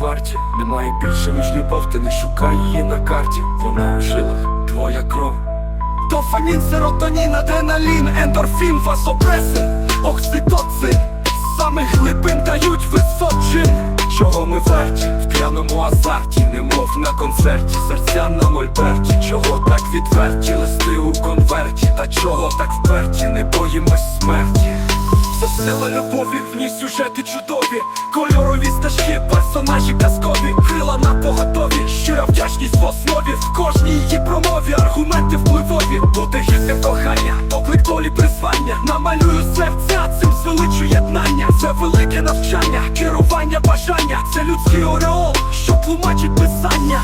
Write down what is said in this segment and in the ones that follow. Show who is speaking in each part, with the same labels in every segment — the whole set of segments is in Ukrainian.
Speaker 1: варті. Немає більше, ніж любов, ти не шукай її на карті. Вона в жилах, твоя кров. Дофамін, серотонін, адреналін, ендорфін, вазопресин. Окситоцин, з самих глибин дають височин Чого ми варті? В п'яному азарті, немов на концерті, серця на мольберті Чого так відверті, листи у конверті, та чого так вперті, не боїмось смерті Все сила любові, в ній сюжети чудові, кольорові стежки, персонажі казкові, крила на поготові, щира вдячність в основі, в кожній її промові, аргументи впливові, бути гідним кохання, поклик долі призвання, намалюю серця, цим звеличу єднання, це велике навчання, керування бажання, це людський ореол, що тлумачить писання.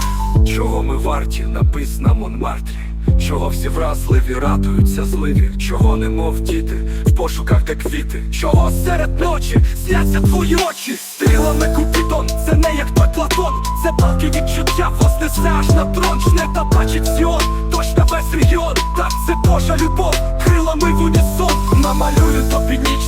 Speaker 1: Чого ми варті, напис на Монмартрі Чого всі вразливі радуються зливі, чого немов діти, в пошуках де квіти, чого серед ночі сняться твої очі, стрілами купідон, це не як той Платон, це палки відчуття, вознесе аж на трон, жне та бачить Сіон, точно весь регіон, так це Божа любов, крилами в унісон, намалюю тобі ніч,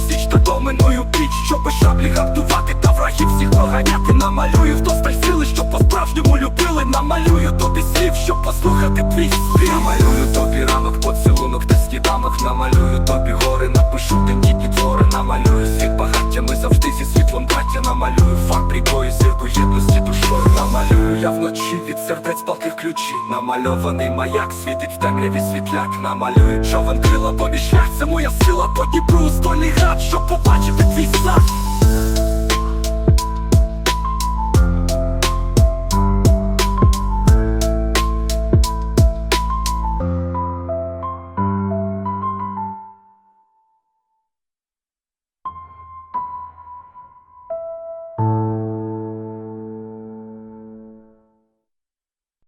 Speaker 1: доминую піч, щоби шаблі гартувати та врагів всіх проганяти, намалюю вдосталь сили, щоб по-справжньому любили, намалюю тобі слів, щоб послухати твій спів. Намалюю тобі ранок, поцілунок та сніданок. Намалюю тобі гори, напишу тендітні твори Намалюю світ багаттями завжди зі світлом браття Намалюю факт прибою, зірку єдності душою. Намалюю я вночі від сердець палких ключі Намальований маяк, світить в темряві світляк Намалюю човен крила шлях, це моя сила по брус, Стольний град, щоб побачити твій знак